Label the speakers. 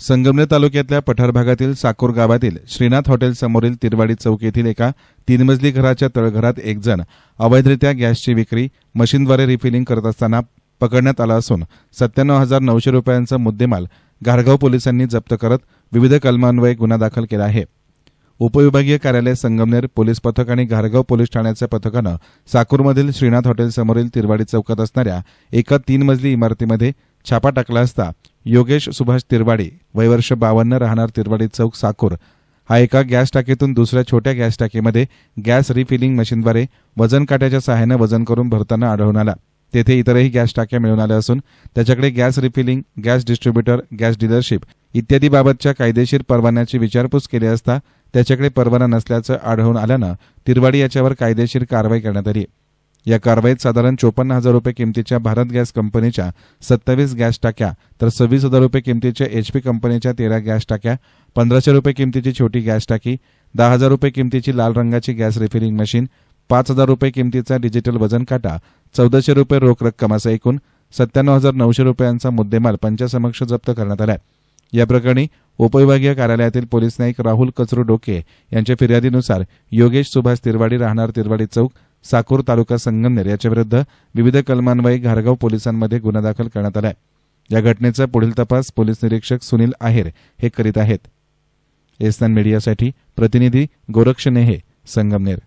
Speaker 1: संगमनेर तालुक्यातल्या पठार भागातील साकोर गावातील श्रीनाथ हॉटेल समोरील तिरवाडी चौक येथील एका तीन मजली घराच्या तळघरात एक जण अवैधरित्या गॅसची विक्री मशीनद्वारे रिफिलिंग करत असताना पकडण्यात आला असून सत्त्याण्णव हजार नऊशे रुपयांचा मुद्देमाल घारगाव पोलिसांनी जप्त करत विविध कलमान्वये गुन्हा दाखल केला आहे. उपविभागीय कार्यालय संगमनेर पोलीस पथक आणि घारगाव पोलीस ठाण्याच्या पथकानं साकूरमधील श्रीनाथ हॉटेलसमोरील तिरवाडी चौकात असणाऱ्या एका तीन मजली इमारतीमध्ये छापा टाकला असता योगेश सुभाष तिरवाडे वयवर्ष बावन्न राहणार तिरवाडी चौक साकूर. हा एका गॅस टाकीतून दुसऱ्या छोट्या गॅस टाकीमध्ये गॅस रिफिलिंग मशीनद्वारे वजन काट्याच्या सहाय्यानं वजन करून भरताना आढळून आला. तेथे इतरही गॅस टाक्या मिळून आल्या असून त्याच्याकडे gas refilling gas distributor gas dealership इत्यादी बाबतच्या कायदेशीर परवान्याची विचारपूस केली असता त्याच्याकडे परवाना नसल्याचं आढळून आल्यानं तिरवाडी याच्यावर कायदेशीर कारवाई करण्यात आली. या कारवाईत साधारण चोपन्न हजार रुपये किमतीच्या भारत गॅस कंपनीच्या सत्तावीस गॅस टाक्या तर सव्वीस हजार रुपये किमतीच्या एचपी कंपनीच्या तेरा गॅस टाक्या पंधराशे रुपये किमतीची छोटी गॅस टाकी दहा हजार रुपये किमतीची लाल रंगाची गॅस रिफिलिंग मशीन पाच हजार रुपये किमतीचा डिजिटल वजन काटा चौदाशे रुपये रोख रक्कम असं एकूण सत्त्याण्णव हजार नऊशे रुपयांचा मुद्देमाल पंचासमक्ष जप्त करण्यात आला या प्रकरणी उपविभागीय कार्यालयातील पोलीस नाईक राहुल कचरू डोके यांच्या फिर्यादीनुसार योगेश सुभाष तिरवाडी राहणार तिरवाडी चौक साकूर तालुका संगमनेर याच्याविरुद्ध विविध कलमान्वये घारगाव पोलिसांमध्ये गुन्हा दाखल करण्यात आलाय. या घटनेचा पुढील तपास पोलीस निरीक्षक सुनील आहेर हे करीत आहेत. एसन मीडियासाठी प्रतिनिधी गोरक्ष नेहे संगमनेर.